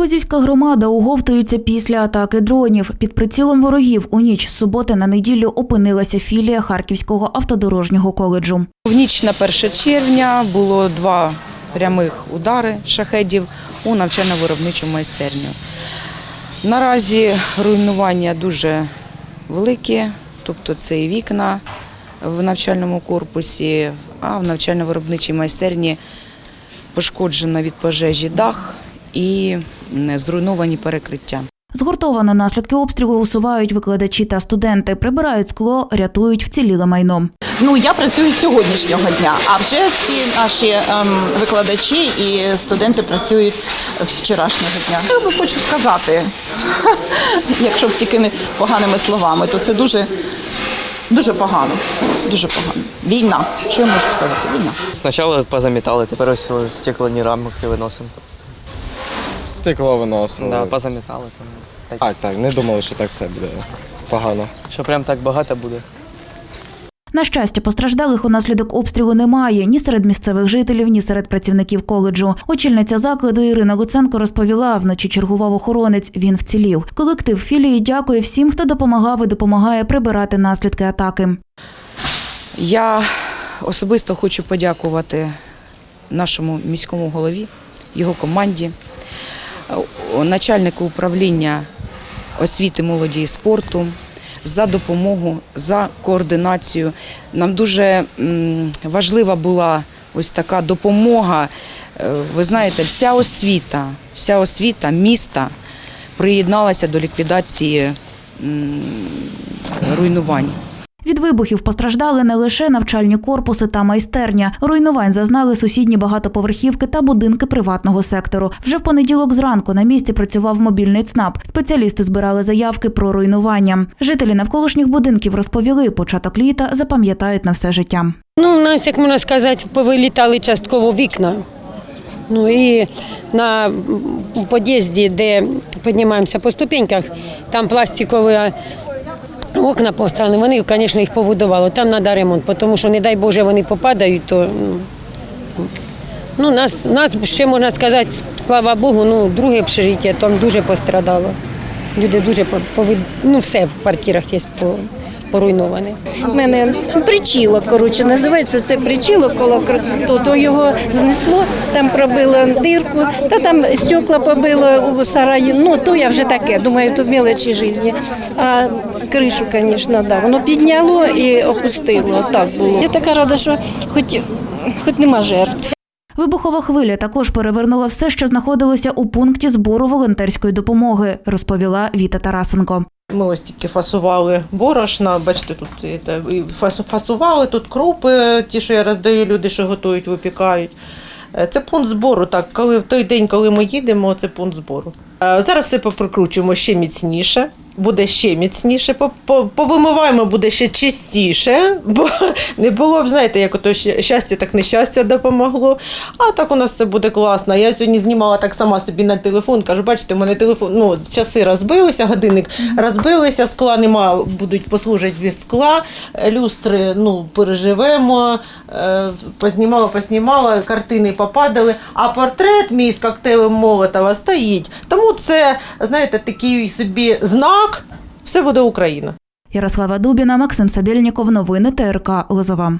Лозівська громада оговтується після атаки дронів. Під прицілом ворогів у ніч суботи на неділю опинилася філія Харківського автодорожнього коледжу. В ніч на 1 червня було два прямих удари шахедів у навчально-виробничу майстерню. Наразі руйнування дуже великі, тобто це і вікна в навчальному корпусі, а в навчально-виробничій майстерні пошкоджено від пожежі дах і зруйновані перекриття. Згуртовано наслідки обстрілу усувають викладачі та студенти, прибирають скло, рятують вціліле майно. Ну я працюю з сьогоднішнього дня, а вже всі наші ем, викладачі і студенти працюють з вчорашнього дня. Я би хочу сказати, якщо б тільки не поганими словами, то це дуже, дуже погано. Дуже погано. Війна. Що я можу сказати? Війна. Спочатку позамітали, тепер ось ось стеклені рамки виносимо. Стекло виносили. Да, позамітали. Там. Так. Так, так, не думали, що так все буде погано. Що прям так багато буде. На щастя, постраждалих унаслідок обстрілу немає ні серед місцевих жителів, ні серед працівників коледжу. Очільниця закладу Ірина Луценко розповіла, вночі чергував охоронець. Він вцілів. Колектив філії дякує всім, хто допомагав і допомагає прибирати наслідки атаки. Я особисто хочу подякувати нашому міському голові, його команді, начальнику управління освіти, молоді і спорту за допомогу, за координацію. Нам дуже важлива була ось така допомога. Е, Ви знаєте, вся освіта, вся освіта міста приєдналася до ліквідації руйнувань. Від вибухів постраждали не лише навчальні корпуси та майстерня. Руйнувань зазнали сусідні багатоповерхівки та будинки приватного сектору. Вже в понеділок зранку на місці працював мобільний ЦНАП. Спеціалісти збирали заявки про руйнування. Жителі навколишніх будинків розповіли, початок літа запам'ятають на все життя. Ну, у нас, як можна сказати, повилітали частково вікна. Ну і на під'їзді, де піднімаємося по ступеньках, там пластикові окна поставили, вони, звісно, їх побудували. Там треба ремонт, тому що, не дай Боже, вони попадають, то ну, ну нас, нас ще можна сказати, слава Богу, ну, друге общежиття там дуже пострадало. Люди дуже повид... ну, все в квартирах є по- поруйноване. У мене причілок, коротше, називається це причілок, коло кр- то, то його знесло, там пробило дирку, та там стекла побило у сараї. Ну, то я вже таке, думаю, то мелочі житті. А кришу, звісно, да, воно підняло і опустило. Так було. Я така рада, що хоч, хоч нема жертв. Вибухова хвиля також перевернула все, що знаходилося у пункті збору волонтерської допомоги, розповіла Віта Тарасенко. Ми ось тільки фасували борошна, бачите, тут фас- фасували тут крупи, ті, що я роздаю, люди, що готують, випікають. Е, Це пункт збору. Так, коли в той день, коли ми їдемо, це пункт збору. Е, Зараз все поприкручуємо ще міцніше, буде ще міцніше. по- по- Повимиваємо буде ще чистіше, бо не було б, знаєте, як ото щастя, так нещастя допомогло. А так у нас все буде класно. Я сьогодні знімала так сама собі на телефон. Кажу, бачите, у мене телефон, ну, часи розбилися, годинник розбилися, скла нема, будуть послужити без скла. Люстри ну, переживемо, е, познімала, поснімала, картини попадали. А портрет мій з коктейлем Молотова стоїть. Тому це, знаєте, такий собі знак. Все буде Україна. Ярослава Дубіна, Максим Сабєльніков. Новини ТРК Лозова.